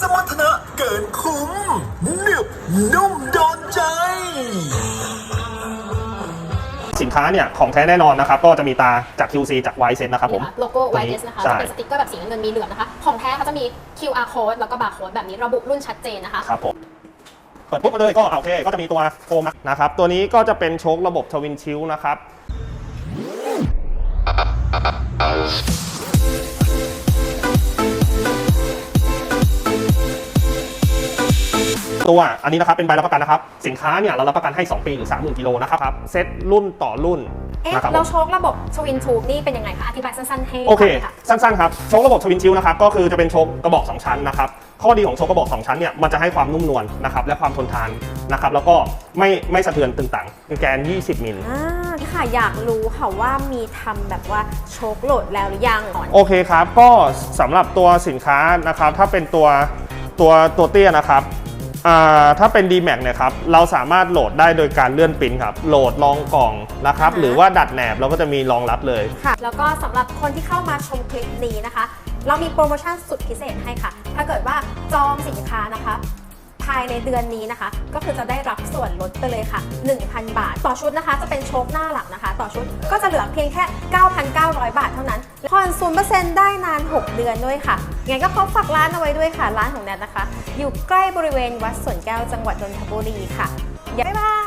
สมรรถนะเกินคุ้มหนึบนุ่มโดนใจ สินค้าเนี่ย ของแท้แน่นอนนะครับ ก็จะมีตาจาก QC จาก y s e t นะครับผม โลโก้ตัวนี้ YS นะคะใช่จะเป็นสติ๊กเกอร์แบบสีน้ำเงินมีเหลืองนะคะ ของแท้เขาจะมี QR code แล้วก็ barcode แบบนี้ระบุรุ่นชัดเจนนะคะ ครับผมเปิดปุ๊บมาเลยก็โอเค ก็จะมีตัวโฟมนะครับ ตัวนี้ก็จะเป็นโชคระบบทวินชิลนะครับ ตัวอันนี้นะครับเป็นใบรับประกันนะครับ สินค้าเนี่ยเรารับประกันให้ 2 ปีหรือ 30,000กิโลนะครับเซตรุ่นต่อรุ่นเอ๊ะนะครับผมเราโชคระบบทวินทูบนี่เป็นยังไงคะ อธิบายสั้นๆให้โอเค ฟังหน่ยค่ะสั้นๆครับ โชคระบบทวินชิลนะครับ ก็คือจะเป็นโชคกระบอก 2 ชั้นนะครับ ข้อดีของโชคกระบอก 2 ชั้นเนี่ย มันจะให้ความนุ่มนวลนะครับ และความทนทานนะครับ แล้วก็ไม่ไม่สะเทือนตึงตังแกน 20 มิล อ่าค่ะอยากรู้ค่ะว่ามีทำแบบว่าโชคโหลดแล้วหรือยังโอเคครับ ก็สำหรับตัวสินค้านะครับ ถ้าเป็นตัวตัวตัวเตี้ยนะครับอ่า ถ้าเป็น d m a x เนี่ยครับเราสามารถโหลดได้โดยการเลื่อนปริ้นครับโหลดรองกล่องนะครับ อ่าฮะ หรือว่าดัดแหนบเราก็จะมีรองรับเลย ค่ะแล้วก็สำหรับคนที่เข้ามาชมคลิปนี้นะคะ เรามีโปรโมชั่นสุดพิเศษให้ค่ะ ถ้าเกิดว่าจองสินค้านะคะ ภายในเดือนนี้นะคะ ก็คือจะได้รับส่วนลดไปเลยค่ะ 1,000 บาท ต่อชุดนะคะ จะเป็นโชคหน้าหลังนะคะ ต่อชุดก็จะเหลือเพียงแค่ 9,900 บาทเท่านั้นผ่อน0%ได้นาน 6 เดือนด้วยค่ะงั้นก็ขอฝากร้านเอาไว้ด้วยค่ะ ร้านของแนทนะคะ อยู่ใกล้บริเวณวัดสวนแก้วจังหวัดนนทบุรีค่ะบ๊ายบาย